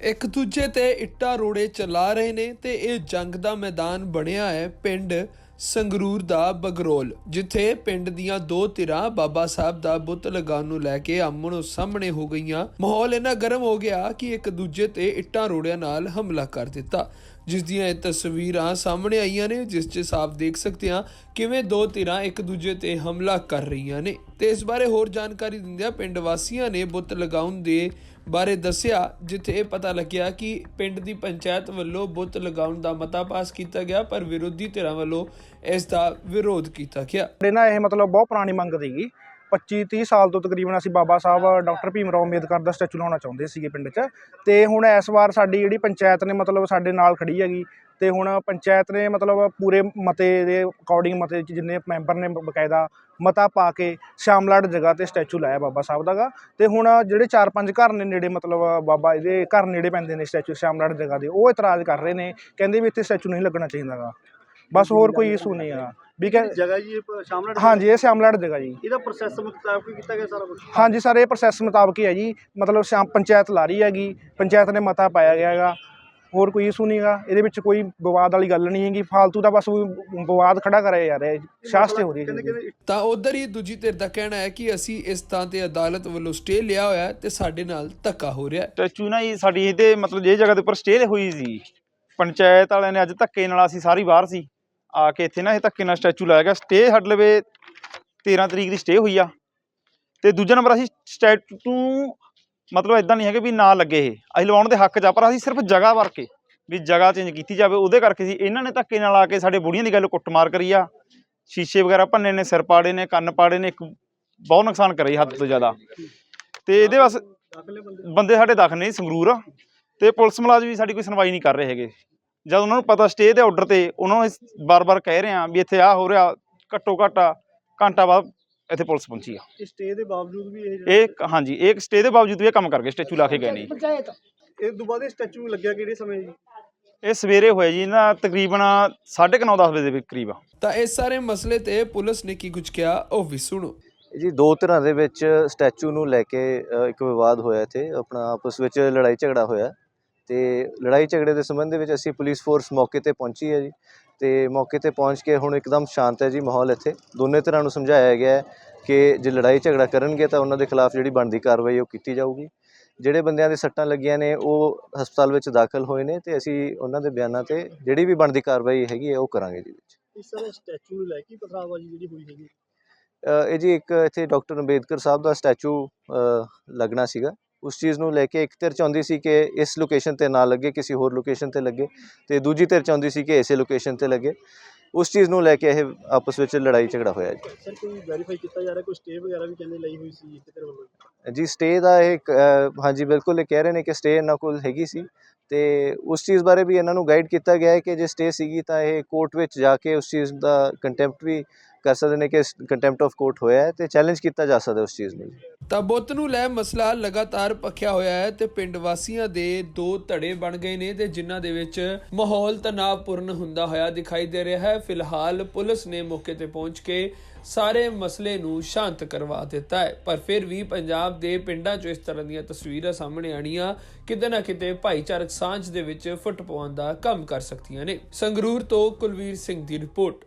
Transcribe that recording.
ਇੱਕ ਦੂਜੇ ਤੇ ਇੱਟਾਂ ਰੋੜੇ ਚਲਾ ਰਹੇ ਨੇ ਤੇ ਇਹ ਜੰਗ ਦਾ ਮੈਦਾਨ ਬਣਿਆ ਹੈ ਪਿੰਡ ਸੰਗਰੂਰ ਦਾ ਬਗਰੋਲ, ਜਿੱਥੇ ਪਿੰਡ ਦੀਆਂ ਦੋ ਧਿਰਾਂ ਬਾਬਾ ਸਾਹਿਬ ਦਾ ਬੁੱਤ ਲਗਾਉਣ ਨੂੰ ਲੈ ਕੇ ਆਮਣੋ ਸਾਹਮਣੇ ਹੋ ਗਈਆਂ। ਮਾਹੌਲ ਇੰਨਾ ਗਰਮ ਹੋ ਗਿਆ ਕਿ ਇੱਕ ਦੂਜੇ ਤੇ ਇੱਟਾਂ ਰੋੜਿਆਂ ਨਾਲ ਹਮਲਾ ਕਰ ਦਿੱਤਾ। ਜਿਸ ਦੀਆਂ ਇਹ ਤਸਵੀਰਾਂ ਸਾਹਮਣੇ ਆਈਆਂ ਨੇ, ਜਿਸ 'ਚ ਸਾਫ਼ ਦੇਖ ਸਕਦੇ ਹਾਂ ਕਿਵੇਂ ਦੋ ਧਿਰਾਂ ਇੱਕ ਦੂਜੇ ਤੇ ਹਮਲਾ ਕਰ ਰਹੀਆਂ ਨੇ। ਤੇ ਇਸ ਬਾਰੇ ਹੋਰ ਜਾਣਕਾਰੀ ਦਿੰਦਿਆਂ ਪਿੰਡ ਵਾਸੀਆਂ ਨੇ ਬੁੱਤ ਲਗਾਉਣ ਦੇ ਬਾਰੇ ਦੱਸਿਆ, ਜਿੱਥੇ ਇਹ ਪਤਾ ਲੱਗਿਆ ਕਿ ਪਿੰਡ ਦੀ ਪੰਚਾਇਤ ਵੱਲੋਂ ਬੁੱਤ ਲਗਾਉਣ ਦਾ ਮਤਾ ਪਾਸ ਕੀਤਾ ਗਿਆ, ਪਰ ਵਿਰੋਧੀ ਧਿਰਾਂ ਵੱਲੋਂ ਇਸ ਦਾ ਵਿਰੋਧ ਕੀਤਾ ਗਿਆ। ਸਾਡੇ ਨਾ ਇਹ ਮਤਲਬ ਬਹੁਤ ਪੁਰਾਣੀ ਮੰਗ ਸੀਗੀ। 25 30 ਸਾਲ ਤੋਂ ਤਕਰੀਬਨ ਅਸੀਂ ਬਾਬਾ ਸਾਹਿਬ, ਡਾਕਟਰ ਭੀਮ ਰਾਓ ਅੰਬੇਦਕਰ ਦਾ ਸਟੈਚੂ ਲਾਉਣਾ ਚਾਹੁੰਦੇ ਸੀਗੇ ਪਿੰਡ 'ਚ। ਤੇ ਹੁਣ ਇਸ ਵਾਰ ਸਾਡੀ ਜਿਹੜੀ ਪੰਚਾਇਤ ਨੇ ਮਤਲਬ ਸਾਡੇ ਨਾਲ ਖੜੀ ਹੈਗੀ। ਤੇ ਹੁਣ ਪੰਚਾਇਤ ਨੇ ਮਤਲਬ ਪੂਰੇ ਮਤੇ ਦੇ ਅਕੋਰਡਿੰਗ ਮਤੇ 'ਚ ਜਿੰਨੇ ਮੈਂਬਰ ਨੇ ਬਕਾਇਦਾ ਮਤਾ ਪਾ ਕੇ ਸ਼ਾਮਲਾਟ ਜਗ੍ਹਾ ਤੇ ਸਟੈਚੂ ਲਾਇਆ ਬਾਬਾ ਸਾਹਿਬ ਦਾ ਗਾ। ਤੇ ਹੁਣ ਜਿਹੜੇ 4-5 ਘਰ ਨੇ ਨੇੜੇ ਮਤਲਬ ਬਾਬਾ ਇਹਦੇ ਘਰ ਨੇੜੇ ਪੈਂਦੇ ਨੇ ਸਟੈਚੂ ਸ਼ਾਮਲਾਟ ਜਗ੍ਹਾ ਦੇ, ਉਹ ਇਤਰਾਜ਼ ਕਰ ਰਹੇ ਨੇ, ਕਹਿੰਦੇ ਵੀ ਇੱਥੇ ਸਟੈਚੂ ਨਹੀਂ ਲੱਗਣਾ ਚਾਹੀਦਾ ਗਾ। ਬਸ ਹੋਰ ਕੋਈ ਇਸ਼ੂ ਨਹੀਂ ਆ ਵੀ ਕਹਿ ਜਗ੍ਹਾ ਜੀ ਇਹ ਸ਼ਾਮਲਾ ਹਾਂਜੀ ਇਹ ਸ਼ਾਮਲਾਟ ਜਗ੍ਹਾ ਜੀ। ਇਹਦਾ ਪ੍ਰੋਸੈਸ ਮੁਤਾਬਕ ਕੀਤਾ ਗਿਆ ਸਾਰਾ ਕੁਝ ਹਾਂਜੀ ਸਰ ਇਹ ਪ੍ਰੋਸੈਸ ਮੁਤਾਬਕ ਹੀ ਹੈ ਜੀ। ਮਤਲਬ ਸ਼ਾਮ ਪੰਚਾਇਤ ਲਾ ਰਹੀ ਹੈਗੀ। ਪੰਚਾਇਤ ਨੇ ਮਤਾ ਪਾਇਆ ਗਿਆ ਹੈਗਾ। ਹੋਰ ਕੋਈ ਇਸ਼ੂ ਨਹੀਂਗਾ ਇਹਦੇ ਵਿੱਚ ਕੋਈ ਵਿਵਾਦ ਵਾਲੀ ਗੱਲ ਨਹੀਂ ਹੈਗੀ। ਫਾਲਤੂ ਦਾ ਬਸ ਵਿਵਾਦ ਖੜਾ ਕਰਿਆ ਜਾ ਰਿਹਾ ਹੈ ਸ਼ਾਸਤੇ ਹੋ ਰਹੀ ਹੈ ਤਾਂ ਉਧਰ ਹੀ ਦੂਜੀ ਧਿਰ ਦਾ ਕਹਿਣਾ ਹੈ ਕਿ ਅਸੀਂ ਇਸ ਥਾਂ ਤੇ ਅਦਾਲਤ ਵੱਲੋਂ ਸਟੇ ਲਿਆ ਹੋਇਆ ਤੇ ਸਾਡੇ ਨਾਲ ਧੱਕਾ ਹੋ ਰਿਹਾ ਹੈ। ਸਟੈਚੂ ਨਾ ਜੀ ਸਾਡੀ ਇਹਦੇ ਮਤਲਬ ਜੇ ਜਗ੍ਹਾ ਦੇ ਉੱਪਰ ਸਟੇ ਹੋਈ ਸੀ। ਪੰਚਾਇਤ ਵਾਲਿਆਂ ਨੇ ਅੱਜ ਧੱਕੇ ਨਾਲ ਅਸੀਂ ਸਾਰੀ ਬਾਹਰ ਸੀ। ਆ ਕੇ ਇੱਥੇ ਨਾ ਇਹ ਧੱਕੇ ਨਾਲ ਸਟੈਚੂ ਲਾਇਆ ਗਿਆ। ਸਟੇ ਸਾਡੇ ਲਵੇ 13 ਤਰੀਕ ਦੀ ਸਟੇ ਹੋਈ ਆ। ਤੇ ਦੂਜਾ ਨੰਬਰ ਅਸੀਂ ਸਟੈਚੂ ਮਤਲਬ ਇਦਾਂ ਨਹੀਂ ਹੈਗੇ ਵੀ ਨਾ ਲੱਗੇ ਇਹ। ਅਸੀਂ ਲਵਾਉਣ ਦੇ ਹੱਕ 'ਚ ਪਰ ਅਸੀਂ ਸਿਰਫ ਜਗ੍ਹਾ ਵਰ ਕੇ ਵੀ ਜਗ੍ਹਾ ਚੇਂਜ ਕੀਤੀ ਜਾਵੇ। ਉਹਦੇ ਕਰਕੇ ਸੀ, ਇਹਨਾਂ ਨੇ ਧੱਕੇ ਨਾਲ ਆ ਕੇ ਸਾਡੇ ਬੁੜੀਆਂ ਦੀ ਗੱਲ ਕੁੱਟਮਾਰ ਕਰੀ ਆ। ਸ਼ੀਸ਼ੇ ਵਗੈਰਾ ਭੰਨੇ ਨੇ, ਸਿਰ ਪਾੜੇ ਨੇ, ਕੰਨ ਪਾੜੇ ਨੇ, ਇੱਕ ਬਹੁਤ ਨੁਕਸਾਨ ਕਰਿਆ ਹੱਦ ਤੋਂ ਜ਼ਿਆਦਾ। ਤੇ ਇਹਦੇ ਬਸ ਬੰਦੇ ਸਾਡੇ ਦਖ ਨੇ ਜੀ ਸੰਗਰੂਰ। ਤੇ ਪੁਲਿਸ ਮੁਲਾਜ਼ਮ ਵੀ ਸਾਡੀ ਕੋਈ ਸੁਣਵਾਈ ਨਹੀਂ ਕਰ ਰਹੇ ਹੈਗੇ। ਜਦ ਉਹਨਾਂ ਨੂੰ ਪਤਾ ਸਟੇ ਦੇ ਆਰਡਰ ਤੇ ਉਹਨਾਂ ਨੂੰ ਬਾਰ-ਬਾਰ ਕਹਿ ਰਹੇ ਆ ਵੀ ਇੱਥੇ ਆ ਹੋ ਰਿਹਾ ਘੱਟੋ ਘੱਟ ਘੰਟਾ ਬਾਅਦ ਇੱਥੇ ਪੁਲਿਸ ਪਹੁੰਚੀ ਆ। ਇਸ ਸਟੇ ਦੇ ਬਾਵਜੂਦ ਵੀ ਇਹ ਇਹ ਹਾਂਜੀ ਇਹ ਸਟੇ ਦੇ ਬਾਵਜੂਦ ਵੀ ਇਹ ਕੰਮ ਕਰ ਗਏ ਸਟੈਚੂ ਲਾ ਕੇ ਗਏ ਨੇ ਜੀ। ਇਹ ਤੋਂ ਬਾਅਦ ਇਹ ਸਟੈਚੂ ਲੱਗਿਆ ਕਿਹੜੇ ਸਮੇਂ ਜੀ? ਇਹ ਸਵੇਰੇ ਹੋਇਆ ਜੀ ਨਾ ਤਕਰੀਬਨ 9:30 10 ਵਜੇ ਦੇ ਕਰੀਬ ਤਾਂ ਇਸ ਸਾਰੇ ਮਸਲੇ ਤੇ ਪੁਲਿਸ ਨੇ ਕੀ ਕੁਝ ਕਿਹਾ ਉਹ ਵੀ ਸੁਣੋ। ਜੀ ਦੋ ਤਰ੍ਹਾਂ ਦੇ ਵਿੱਚ ਸਟੈਚੂ ਨੂੰ ਲੈ ਕੇ ਅ, ਇੱਕ ਵਿਵਾਦ ਹੋਇਆ ਇੱਥੇ ਆਪਣਾ ਆਪਸ ਵਿੱਚ ਲੜਾਈ ਝਗੜਾ ਹੋਇਆ। ਤੇ ਲੜਾਈ ਝਗੜੇ ਦੇ ਸੰਬੰਧ ਦੇ ਵਿੱਚ ਅਸੀਂ ਪੁਲਿਸ ਫੋਰਸ ਮੌਕੇ ਤੇ ਪਹੁੰਚੀ ਹੈ ਜੀ। ਤੇ ਮੌਕੇ ਤੇ ਪਹੁੰਚ ਕੇ ਹੁਣ ਇੱਕਦਮ ਸ਼ਾਂਤ ਹੈ ਜੀ ਮਾਹੌਲ ਇੱਥੇ। ਦੋਨੇ ਤਰ੍ਹਾਂ ਨੂੰ ਸਮਝਾਇਆ ਗਿਆ ਹੈ ਕਿ ਜੇ ਲੜਾਈ ਝਗੜਾ ਕਰਨਗੇ ਤਾਂ ਉਹਨਾਂ ਦੇ ਖਿਲਾਫ ਜਿਹੜੀ ਬਣਦੀ ਕਾਰਵਾਈ ਉਹ ਕੀਤੀ ਜਾਊਗੀ। ਜਿਹੜੇ ਬੰਦਿਆਂ ਦੇ ਸੱਟਾਂ ਲੱਗੀਆਂ ਨੇ ਉਹ ਹਸਪਤਾਲ ਵਿੱਚ ਦਾਖਲ ਹੋਏ ਨੇ ਤੇ ਅਸੀਂ ਉਹਨਾਂ ਦੇ ਬਿਆਨਾਂ ਤੇ ਜਿਹੜੀ ਵੀ ਬਣਦੀ ਕਾਰਵਾਈ ਹੈਗੀ ਹੈ ਉਹ ਕਰਾਂਗੇ ਜੀ। ਵਿੱਚ ਇਸ ਤਰ੍ਹਾਂ ਸਟੈਚੂ ਨੂੰ ਲੈ ਕੇ ਪਥਰਾਵਾਜੀ ਜਿਹੜੀ ਹੋਈ ਹੈਗੀ। ਇਹ ਜੀ ਇੱਕ ਇੱਥੇ ਡਾਕਟਰ ਅੰਬੇਦਕਰ ਸਾਹਿਬ ਦਾ ਸਟੈਚੂ ਲੱਗਣਾ ਸੀਗਾ। ਉਸ ਚੀਜ਼ ਨੂੰ ਲੈ ਕੇ ਇੱਕ ਧਿਰ ਚਾਹੁੰਦੀ ਸੀ ਕਿ ਇਸ ਲੋਕੇਸ਼ਨ ਤੇ ਨਾ ਲੱਗੇ ਕਿਸੇ ਹੋਰ ਲੋਕੇਸ਼ਨ ਤੇ ਲੱਗੇ ਤੇ ਦੂਜੀ ਧਿਰ ਚਾਹੁੰਦੀ ਸੀ ਕਿ ਇਸੇ ਲੋਕੇਸ਼ਨ ਤੇ ਲੱਗੇ। ਉਸ ਚੀਜ਼ ਨੂੰ ਲੈ ਕੇ ਇਹ ਆਪਸ ਵਿੱਚ ਲੜਾਈ ਝਗੜਾ ਹੋਇਆ ਜੀ। ਸਰ ਕੋਈ ਵੈਰੀਫਾਈ ਕੀਤਾ ਜਾ ਰਿਹਾ? ਕੋਈ ਸਟੇ ਵਗੈਰਾ ਵੀ ਕਹਿੰਦੇ ਲਈ ਹੋਈ ਸੀ ਕਿਤੇ ਵੱਲੋਂ? ਜੀ ਸਟੇ ਦਾ ਇਹ ਹਾਂਜੀ ਬਿਲਕੁਲ ਇਹ ਕਹਿ ਰਹੇ ਨੇ ਕਿ ਸਟੇ ਇਹਨਾਂ ਕੋਲ ਹੈਗੀ ਸੀ ਤੇ ਉਸ ਚੀਜ਼ ਬਾਰੇ ਵੀ ਇਹਨਾਂ ਨੂੰ ਗਾਈਡ ਕੀਤਾ ਗਿਆ ਹੈ ਕਿ ਜੇ ਸਟੇ ਸੀਗੀ ਤਾਂ ਇਹ ਕੋਰਟ ਵਿੱਚ ਜਾ ਕੇ ਉਸ ਚੀਜ਼ ਦਾ ਕੰਟੈਂਪਟ ਵੀ ਕਰ ਸਕਦੇ ਨੇ ਕਿ ਕੰਟੈਂਪਟ ਆਫ ਕੋਰਟ ਹੋਇਆ ਹੈ ਤੇ ਚੈਲੰਜ ਕੀਤਾ ਜਾ ਸਕਦਾ ਉਸ ਚੀਜ਼ ਨੂੰ ਤਾਂ ਬੁੱਤ ਨੂੰ ਲੈ ਮਸਲਾ ਲਗਾਤਾਰ ਪੱਖਿਆ ਹੋਇਆ ਹੈ ਤੇ ਪਿੰਡ ਵਾਸੀਆਂ ਦੇ ਦੋ ਧੜੇ ਬਣ ਗਏ ਨੇ ਤੇ ਜਿਨ੍ਹਾਂ ਦੇ ਵਿੱਚ ਮਾਹੌਲ ਤਣਾਅਪੂਰਨ ਹੁੰਦਾ ਹੋਇਆ ਦਿਖਾਈ ਦੇ ਰਿਹਾ ਹੈ। ਫਿਲਹਾਲ ਪੁਲਿਸ ਨੇ ਮੌਕੇ ਤੇ ਪਹੁੰਚ ਕੇ ਸਾਰੇ ਮਸਲੇ ਨੂੰ ਸ਼ਾਂਤ ਕਰਵਾ ਦਿੱਤਾ ਹੈ। ਪਰ ਫਿਰ ਵੀ ਪੰਜਾਬ ਦੇ ਪਿੰਡਾਂ 'ਚ ਇਸ ਤਰ੍ਹਾਂ ਦੀਆਂ ਤਸਵੀਰਾਂ ਸਾਹਮਣੇ ਆਣੀਆਂ ਕਿਤੇ ਨਾ ਕਿਤੇ ਭਾਈਚਾਰਕ ਸਾਂਝ ਦੇ ਵਿੱਚ ਫੁੱਟ ਪਾਉਣ ਦਾ ਕੰਮ ਕਰ ਸਕਦੀਆਂ ਨੇ। ਸੰਗਰੂਰ ਤੋਂ ਕੁਲਵੀਰ ਸਿੰਘ ਦੀ ਰਿਪੋਰਟ।